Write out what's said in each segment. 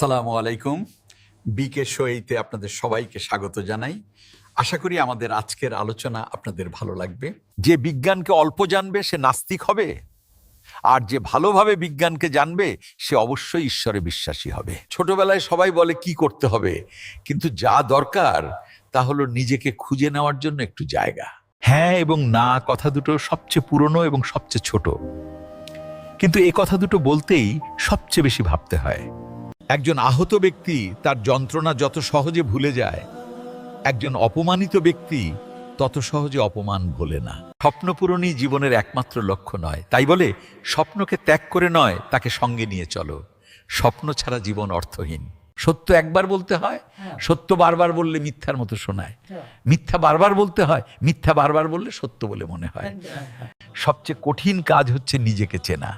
সালামু আলাইকুম। বিকে শোয়েতে আপনাদের সবাইকে স্বাগত জানাই। আশা করি আমাদের আজকের আলোচনা আপনাদের ভালো লাগবে। যে বিজ্ঞানকে অল্প জানবে, সে নাস্তিক হবে। আর যে ভালোভাবে বিজ্ঞানকে জানবে, সে অবশ্যই ঈশ্বরে বিশ্বাসী হবে। ছোটবেলায় সবাই বলে, কি করতে হবে? কিন্তু যা দরকার, তা হলো নিজেকে খুঁজে নেওয়ার জন্য একটু জায়গা। হ্যাঁ এবং না, কথা দুটো সবচেয়ে পুরনো এবং সবচেয়ে ছোট। কিন্তু এই কথা দুটো বলতেই সবচেয়ে বেশি ভাবতে হয়। একজন আহত ব্যক্তি তার যন্ত্রণা যত সহজে ভুলে যায় একজন অপমানিত ব্যক্তি তত সহজে অপমান ভোলে না। স্বপ্ন পূরণই জীবনের একমাত্র লক্ষ্য নয়। তাই বলে স্বপ্নকে ত্যাগ করে নয় তাকে সঙ্গে নিয়ে চলো। স্বপ্ন ছাড়া জীবন অর্থহীন। সত্য একবার বলতে হয় সত্য বারবার বললে মিথ্যার মতো শোনায়। মিথ্যা বারবার বলতে হয় মিথ্যা বারবার বললে সত্য বলে মনে হয়। সবচেয়ে কঠিন কাজ হচ্ছে নিজেকে চেনা।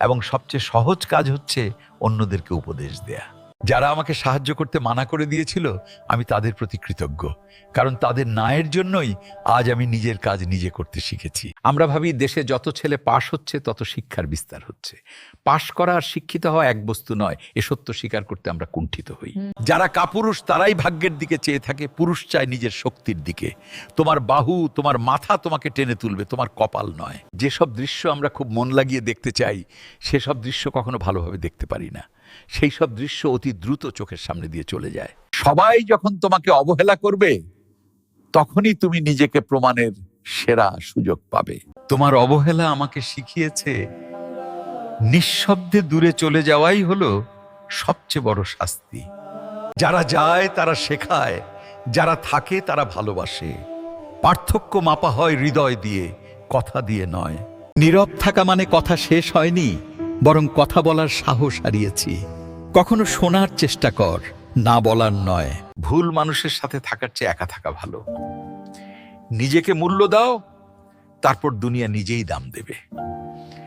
এবং সবচেয়ে সহজ কাজ হচ্ছে অন্যদেরকে উপদেশ দেয়া। যারা আমাকে সাহায্য করতে মানা করে দিয়েছিল আমি তাদের প্রতি কৃতজ্ঞ। কারণ তাদের নায়ের জন্যই আজ আমি নিজের কাজ নিজে করতে শিখেছি। আমরা ভাবি দেশে যত ছেলে পাশ হচ্ছে তত শিক্ষার বিস্তার হচ্ছে। পাশ করা আর শিক্ষিত হওয়া এক বস্তু নয় এ সত্য স্বীকার করতে আমরা কুণ্ঠিত হই। যারা কাপুরুষ তারাই ভাগ্যের দিকে চেয়ে থাকে পুরুষ চায় নিজের শক্তির দিকে। তোমার বাহু তোমার মাথা তোমাকে টেনে তুলবে তোমার কপাল নয়। যেসব দৃশ্য আমরা খুব মন লাগিয়ে দেখতে চাই সেসব দৃশ্য কখনো ভালোভাবে দেখতে পারি না। সেই সব দৃশ্য অতি দ্রুত চোখের সামনে দিয়ে চলে যায়। সবাই যখন তোমাকে অবহেলা করবে, তখনই তুমি নিজেকে প্রমাণের সেরা সুযোগ পাবে। তোমার অবহেলা আমাকে শিখিয়েছে, নিঃশব্দে দূরে চলে যাওয়াই হলো সবচেয়ে বড় শাস্তি। যারা যায়, তারা শেখায়, যারা থাকে, তারা ভালোবাসে। পার্থক্য মাপা হয় হৃদয় দিয়ে, কথা দিয়ে নয়। নীরব থাকা মানে কথা শেষ হয়নি বরং কথা বলার সাহস হারিয়েছি। কখনো শোনার চেষ্টা কর, না বলার নয়। ভুল মানুষের সাথে থাকার চেয়ে একা থাকা ভালো। নিজেকে মূল্য দাও, তারপর দুনিয়া নিজেই দাম দেবে।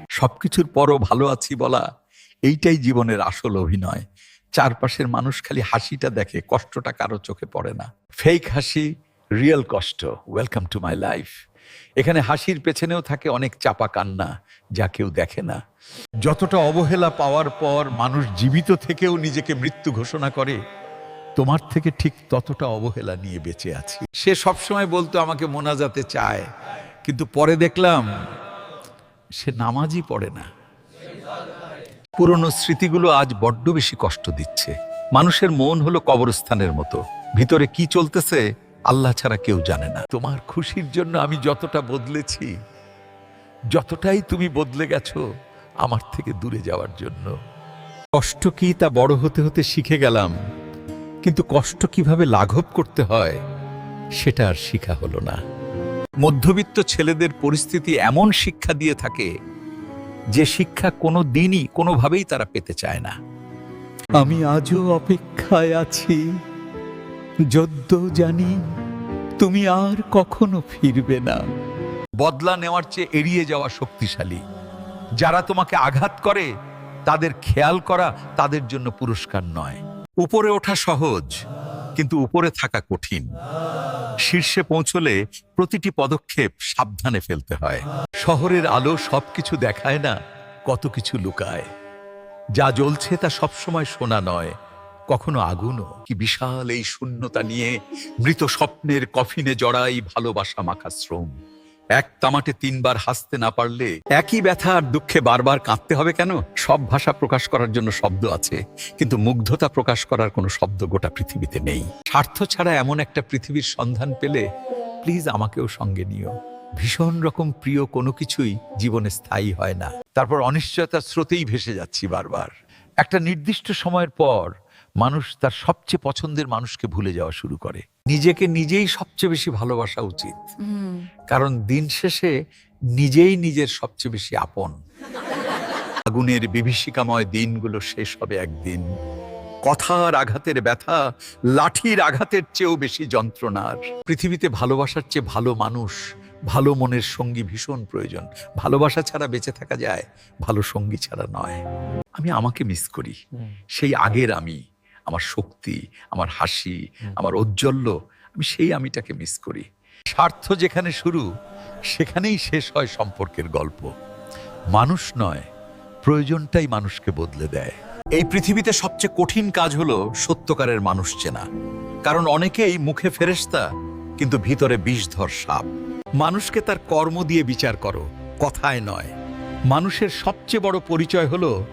সবকিছুর পরও ভালো আছি বলা এইটাই জীবনের আসল অভিনয়। চারপাশের মানুষ খালি হাসিটা দেখে, কষ্টটা কারও চোখে পড়ে না। ফেক হাসি রিয়েল কষ্ট। ওয়েলকাম টু মাই লাইফ এখানে হাসির পেছনেও থাকে অনেক চাপা কান্না যা কেউ দেখে না। যতটা অবহেলা পাওয়ার পর মানুষ জীবিত থেকেও নিজেকে মৃত্যু ঘোষণা করে, তোমার থেকে ঠিক ততটা অবহেলা নিয়ে বেঁচে আছি। সে সবসময় বলতো, আমাকে মোনাজাতে চায়। কিন্তু পরে দেখলাম, সে নামাজই পড়ে না। পুরনো স্মৃতিগুলো আজ বড্ড বেশি কষ্ট দিচ্ছে। মানুষের মন হলো কবরস্থানের মতো। ভিতরে কি চলতেছে আল্লাহ ছাড়া কেউ জানে না। তোমার খুশির জন্য আমি যতটা বদলেছি, যতটাই তুমি বদলে গেছো আমার থেকে দূরে যাওয়ার জন্য। কষ্ট কি তা বড় হতে হতে শিখে গেলাম, কিন্তু কষ্ট কীভাবে লাঘব করতে হয় সেটা আর শিখা হলো না। মধ্যবিত্ত ছেলেদের পরিস্থিতি এমন শিক্ষা দিয়ে থাকে যে শিক্ষা কোনো দিনই কোনোভাবেই তারা পেতে চায় না। আমি আজও অপেক্ষায় আছি। যদ্য জানি, তুমি আর কখনো ফিরবে না। বদলা নেওয়ার চেয়ে এড়িয়ে যাওয়া শক্তিশালী। যারা তোমাকে আঘাত করে, তাদের খেয়াল করা তাদের জন্য পুরস্কার নয়। উপরে ওঠা সহজ, কিন্তু উপরে থাকা কঠিন। শীর্ষে পৌঁছলে প্রতিটি পদক্ষেপ সাবধানে ফেলতে হয়। শহরের আলো সবকিছু দেখায় না, কত কিছু লুকায়। যা জ্বলছে তা সবসময় সোনা নয় কখনো আগুনও? কি বিশাল এই শূন্যতা নিয়ে মৃত স্বপ্নের কফিনে জড়াই ভালোবাসা মাখা শ্রম। এক তামাটে তিনবার হাসতে না পারলে একই ব্যথা আর দুঃখে বারবার কাঁদতে হবে কেন? সব ভাষা প্রকাশ করার জন্য শব্দ আছে, কিন্তু মুগ্ধতা প্রকাশ করার কোনো শব্দ গোটা পৃথিবীতে নেই। স্বার্থ ছাড়া এমন একটা পৃথিবীর সন্ধান পেলে প্লিজ আমাকেও সঙ্গে নিও। ভীষণ রকম প্রিয় কোনো কিছুই জীবনে স্থায়ী হয় না। তারপর অনিশ্চয়তার স্রোতেই ভেসে যাচ্ছি বারবার। একটা নির্দিষ্ট সময়ের পর মানুষ তার সবচেয়ে পছন্দের মানুষকে ভুলে যাওয়া শুরু করে। নিজেকে নিজেই সবচেয়ে বেশি ভালোবাসা উচিত। কারণ দিন শেষে নিজেই নিজের সবচেয়ে বেশি আপন। আগুনের বিভীষিকাময় দিনগুলো শেষ হবে একদিন। কথার আঘাতের ব্যথা লাঠির আঘাতের চেয়েও বেশি যন্ত্রণার। পৃথিবীতে ভালোবাসার চেয়ে ভালো মানুষ ভালো মনের সঙ্গী ভীষণ প্রয়োজন। ভালোবাসা ছাড়া বেঁচে থাকা যায় ভালো সঙ্গী ছাড়া নয়। আমি আমাকে মিস করি। সেই আগের আমি। আমার শক্তি আমার হাসি আমার ঔজ্জ্বল্য আমি সেই আমিটাকে মিস করি। স্বার্থ যেখানে শুরু সেখানেই শেষ হয় সম্পর্কের গল্প। মানুষ নয় প্রয়োজনটাই মানুষকে বদলে দেয়। এই পৃথিবীতে সবচেয়ে কঠিন কাজ হলো সত্যকারের মানুষ চেনা। কারণ অনেকেই মুখে ফেরেশতা কিন্তু ভিতরে বিষধর সাপ। মানুষকে তার কর্ম দিয়ে বিচার করো কথায় নয়। মানুষের সবচেয়ে বড় পরিচয় হলো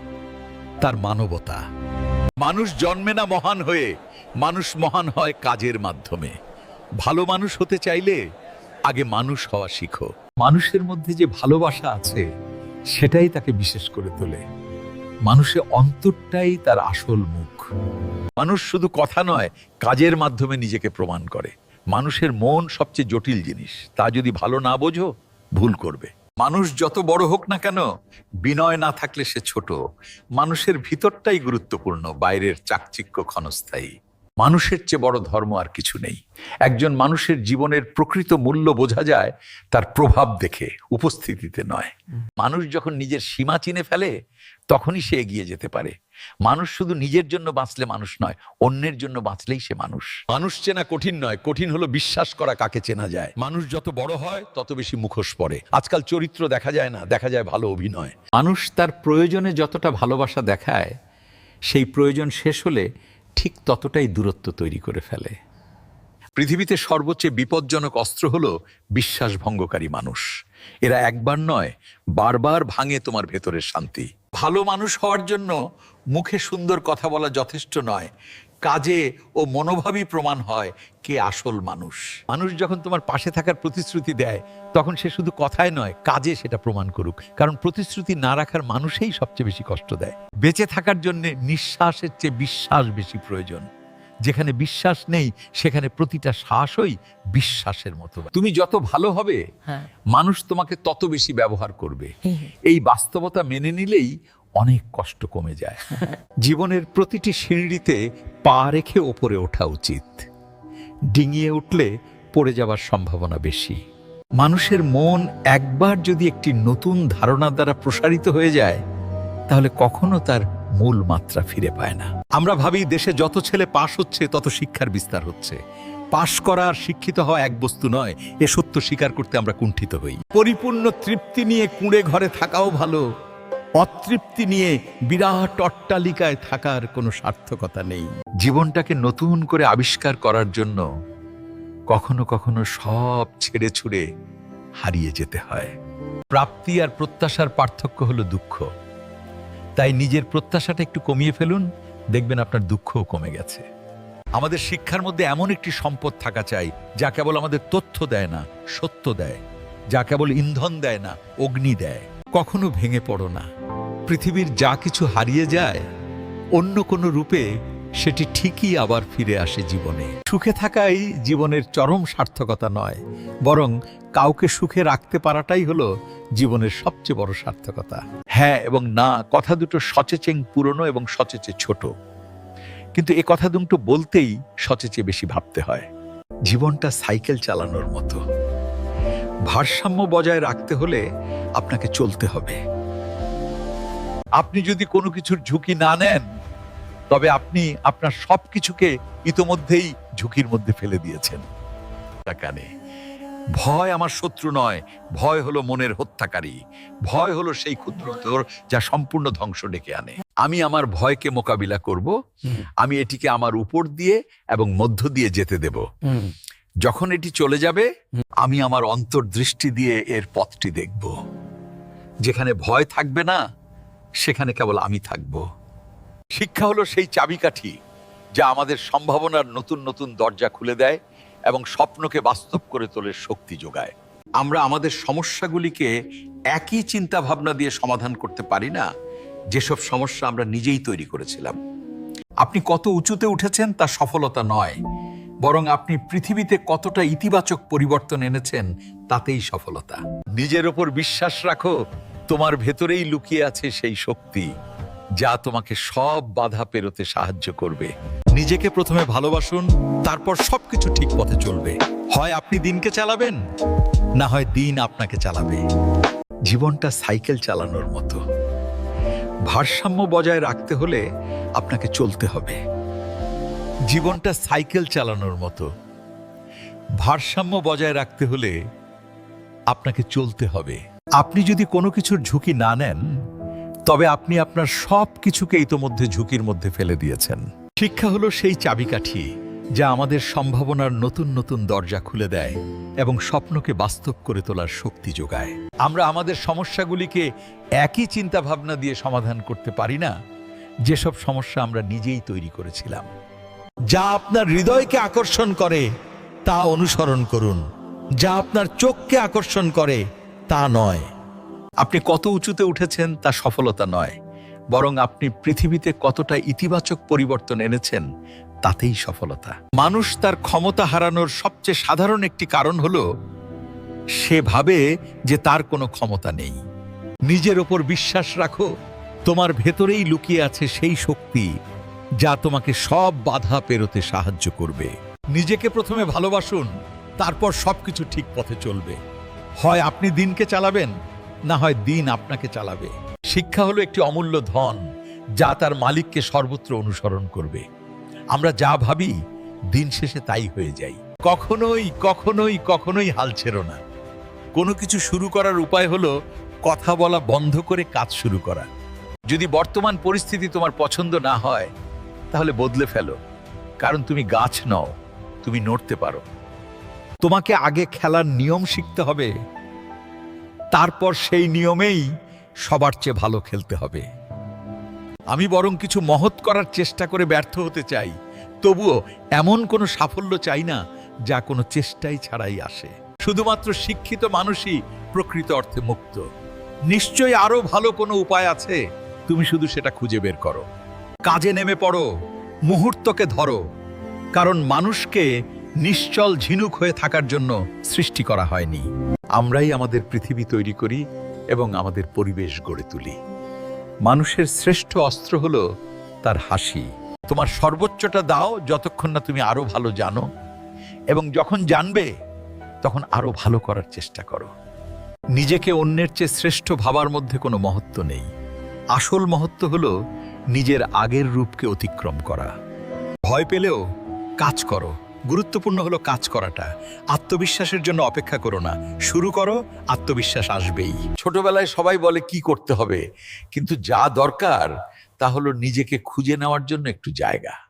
তার মানবতা। মানুষ জন্মে না মহান হয়ে, মানুষ মহান হয় কাজের মাধ্যমে। ভালো মানুষ হতে চাইলে আগে মানুষ হওয়া শিখো। মানুষের মধ্যে যে ভালোবাসা আছে, সেটাই তাকে বিশেষ করে তোলে। মানুষের অন্তরটাই তার আসল মুখ। মানুষ শুধু কথা নয়, কাজের মাধ্যমে নিজেকে প্রমাণ করে। মানুষের মন সবচেয়ে জটিল জিনিস। তা যদি ভালো না বোঝো, ভুল করবে। মানুষ যত বড় হোক না কেন, বিনয় না থাকলে সে ছোট। মানুষের ভিতরটাই গুরুত্বপূর্ণ, বাইরের চাকচিক্য ক্ষণস্থায়ী। মানুষের চেয়ে বড় ধর্ম আর কিছু নেই। একজন মানুষের জীবনের প্রকৃত মূল্য বোঝা যায় তার প্রভাব দেখে উপস্থিতিতে নয়। মানুষ যখন নিজের সীমা চিনে ফেলে তখনই সে এগিয়ে যেতে পারে। মানুষ শুধু নিজের জন্য বাঁচলে মানুষ নয় অন্যের জন্য বাঁচলেই সে মানুষ। মানুষ চেনা কঠিন নয় কঠিন হলো বিশ্বাস করা কাকে চেনা যায়। মানুষ যত বড় হয় তত বেশি মুখোশ পড়ে। আজকাল চরিত্র দেখা যায় না দেখা যায় ভালো অভিনয়। মানুষ তার প্রয়োজনে যতটা ভালোবাসা দেখায় সেই প্রয়োজন শেষ হলে ঠিক ততটাই দূরত্ব তৈরি করে ফেলে। পৃথিবীতে সর্বোচ্চ বিপজ্জনক অস্ত্র হল বিশ্বাসভঙ্গকারী মানুষ। এরা একবার নয়, বারবার ভাঙে তোমার ভেতরের শান্তি। ভালো মানুষ হওয়ার জন্য মুখে সুন্দর কথা বলা যথেষ্ট নয় কাজে ও মনোভাবই প্রমাণ হয় কে আসল মানুষ। মানুষ যখন তোমার পাশে থাকার প্রতিশ্রুতি দেয় তখন সে শুধু কথায় নয় কাজে সেটা প্রমাণ করুক। কারণ প্রতিশ্রুতি না রাখার মানুষই সবচেয়ে বেশি কষ্ট দেয়। বেঁচে থাকার জন্য নিঃশ্বাসের চেয়ে বিশ্বাস বেশি প্রয়োজন। যেখানে বিশ্বাস নেই সেখানে প্রতিটা শ্বাসই বিশ্বাসের মতো। তুমি যত ভালো হবে হ্যাঁ। মানুষ তোমাকে তত বেশি ব্যবহার করবে। এই বাস্তবতা মেনে নিলেই অনেক কষ্ট কমে যায়। জীবনের প্রতিটি সিঁড়িতে পা রেখে ওপরে ওঠা উচিত। ডিঙিয়ে উঠলে পড়ে যাওয়ার সম্ভাবনা বেশি। মানুষের মন একবার যদি একটি নতুন ধারণা দ্বারা প্রসারিত হয়ে যায়, তাহলে কখনো তার মূল মাত্রা ফিরে পায় না। আমরা ভাবি, দেশে যত ছেলে পাশ হচ্ছে, তত শিক্ষার বিস্তার হচ্ছে। পাশ করা আর শিক্ষিত হওয়া এক বস্তু নয়, এ সত্য স্বীকার করতে আমরা কুণ্ঠিত হই। পরিপূর্ণ তৃপ্তি নিয়ে কুঁড়ে ঘরে থাকাও ভালো অতৃপ্তি নিয়ে বিরাট অট্টালিকায় থাকার কোনো সার্থকতা নেই। জীবনটাকে নতুন করে আবিষ্কার করার জন্য কখনো কখনো সব ছেড়ে ছুড়ে হারিয়ে যেতে হয়। প্রাপ্তি আর প্রত্যাশার পার্থক্য হলো দুঃখ। তাই নিজের প্রত্যাশাটা একটু কমিয়ে ফেলুন, দেখবেন আপনার দুঃখও কমে গেছে। আমাদের শিক্ষার মধ্যে এমন একটি সম্পদ থাকা চাই, যা কেবল আমাদের তথ্য দেয় না, সত্য দেয়, যা কেবল ইন্ধন দেয় না, অগ্নি দেয়। কখনো ভেঙে পড়ো না। পৃথিবীর যা কিছু হারিয়ে যায়, অন্য কোনো রূপে সেটি ঠিকই আবার ফিরে আসে জীবনে। সুখে থাকাই জীবনের চরম সার্থকতা নয়, বরং কাউকে সুখে রাখতে পারাটাই হলো জীবনের সবচেয়ে বড় সার্থকতা। হ্যাঁ এবং না, কথা দুটো সচেচেং পুরনো এবং সচেচে ছোট। কিন্তু এ কথা দুটো বলতেই সচেচে বেশি ভাবতে হয়। জীবনটা সাইকেল চালানোর মতো। ভারসাম্য বজায় রাখতে হলে আপনাকে চলতে হবে। আপনি যদি কোনো কিছুর ঝুঁকি না নেন তবে আপনি আপনার সবকিছুকে ইতোমধ্যেই ঝুঁকির মধ্যে ফেলে দিয়েছেন। কানে ভয় আমার শত্রু নয় ভয় হলো মনের হত্যাকারী ভয় হলো সেই ক্ষুদ্রতর যা সম্পূর্ণ ধ্বংস ডেকে আনে। আমি আমার ভয়কে মোকাবিলা করব আমি এটিকে আমার উপর দিয়ে এবং মধ্য দিয়ে যেতে দেব। যখন এটি চলে যাবে আমি আমার অন্তর্দৃষ্টি দিয়ে এর পথটি দেখব। যেখানে ভয় থাকবে না সেখানে কেবল আমি থাকব। শিক্ষা হলো সেই চাবিকাঠি যা আমাদের সম্ভাবনার নতুন নতুন দরজা খুলে দেয় এবং স্বপ্নকে বাস্তব করে তোলে, শক্তি যোগায়। আমরা আমাদের সমস্যাগুলিকে একই চিন্তা ভাবনা দিয়ে সমাধান করতে পারি না। যেসব সমস্যা আমরা নিজেই তৈরি করেছিলাম। আপনি কত উঁচুতে উঠেছেন তা সফলতা নয়। বরং আপনি পৃথিবীতে কতটা ইতিবাচক পরিবর্তন এনেছেন তাতেই সফলতা। নিজের ওপর বিশ্বাস রাখো তোমার ভেতরেই লুকিয়ে আছে সেই শক্তি, যা তোমাকে সব বাধা পেরোতে সাহায্য করবে। নিজেকে প্রথমে ভালোবাসুন, তারপর সবকিছু ঠিক পথে চলবে। হয় আপনি দিনকে চালাবেন, না হয় দিন আপনাকে চালাবে। জীবনটা সাইকেল চালানোর মতো। ভারসাম্য বজায় রাখতে হলে আপনাকে চলতে হবে। জীবনটা সাইকেল চালানোর মতো। ভারসাম্য বজায় রাখতে হলে আপনাকে চলতে হবে। আপনি যদি কোনো কিছুর ঝুঁকি না নেন, তবে আপনি আপনার সব কিছুকে ইতোমধ্যে ঝুঁকির মধ্যে ফেলে দিয়েছেন। শিক্ষা হলো সেই চাবিকাঠি যা আমাদের সম্ভাবনার নতুন নতুন দরজা খুলে দেয় এবং স্বপ্নকে বাস্তব করে তোলার শক্তি যোগায়। আমরা আমাদের সমস্যাগুলিকে একই চিন্তা ভাবনা দিয়ে সমাধান করতে পারি না, যেসব সমস্যা আমরা নিজেই তৈরি করেছিলাম। যা আপনার হৃদয়কে আকর্ষণ করে, তা অনুসরণ করুন। যা আপনার চোখকে আকর্ষণ করে তা নয়। আপনি কত উঁচুতে উঠেছেন তা সফলতা নয়। বরং আপনি পৃথিবীতে কতটা ইতিবাচক পরিবর্তন এনেছেন তাতেই সফলতা। মানুষ তার ক্ষমতা হারানোর সবচেয়ে সাধারণ একটি কারণ হল, সে ভাবে যে তার কোনো ক্ষমতা নেই। নিজের ওপর বিশ্বাস রাখো, তোমার ভেতরেই লুকিয়ে আছে সেই শক্তি যা তোমাকে সব বাধা পেরোতে সাহায্য করবে। নিজেকে প্রথমে ভালোবাসুন, তারপর সবকিছু ঠিক পথে চলবে। হয় আপনি দিনকে চালাবেন, না হয় দিন আপনাকে চালাবে। শিক্ষা হলো একটি অমূল্য ধন, যা তার মালিককে সর্বত্র অনুসরণ করবে। আমরা যা ভাবি, দিন শেষে তাই হয়ে যাই কখনোই কখনোই কখনোই হাল ছেড়ো না। কোনো কিছু শুরু করার উপায় হলো কথা বলা বন্ধ করে কাজ শুরু করা। যদি বর্তমান পরিস্থিতি তোমার পছন্দ না হয়, তাহলে বদলে ফেলো। কারণ তুমি গাছ নও, তুমি নড়তে পারো। তোমাকে আগে খেলার নিয়ম শিখতে হবে। তারপর সেই নিয়মেই সবার চেয়ে ভালো খেলতে হবে। আমি বরং কিছু মহৎ করার চেষ্টা করে ব্যর্থ হতে চাই। তবুও এমন কোনো সাফল্য চাই না যা কোনো চেষ্টাই ছাড়াই আসে। শুধুমাত্র শিক্ষিত মানুষই প্রকৃত অর্থে মুক্ত। নিশ্চয়ই আরও ভালো কোনো উপায় আছে? তুমি শুধু সেটা খুঁজে বের করো। কাজে নেমে পড়ো। মুহূর্তকে ধরো। কারণ মানুষকে নিশ্চল ঝিনুক হয়ে থাকার জন্য সৃষ্টি করা হয়নি। আমরাই আমাদের পৃথিবী তৈরি করি এবং আমাদের পরিবেশ গড়ে তুলি। মানুষের শ্রেষ্ঠ অস্ত্র হল তার হাসি। তোমার সর্বোচ্চটা দাও যতক্ষণ না তুমি আরও ভালো জানো। এবং যখন জানবে, তখন আরও ভালো করার চেষ্টা করো। নিজেকে অন্যের চেয়ে শ্রেষ্ঠ ভাবার মধ্যে কোনো মহত্ব নেই। আসল মহত্ব হল নিজের আগের রূপকে অতিক্রম করা। ভয় পেলেও কাজ করো। গুরুত্বপূর্ণ হলো কাজ করাটা। আত্মবিশ্বাসের জন্য অপেক্ষা করো না। শুরু করো, আত্মবিশ্বাস আসবেই। ছোটবেলায় সবাই বলে কি করতে হবে, কিন্তু যা দরকার তা হলো নিজেকে খুঁজে নেওয়ার জন্য একটু জায়গা।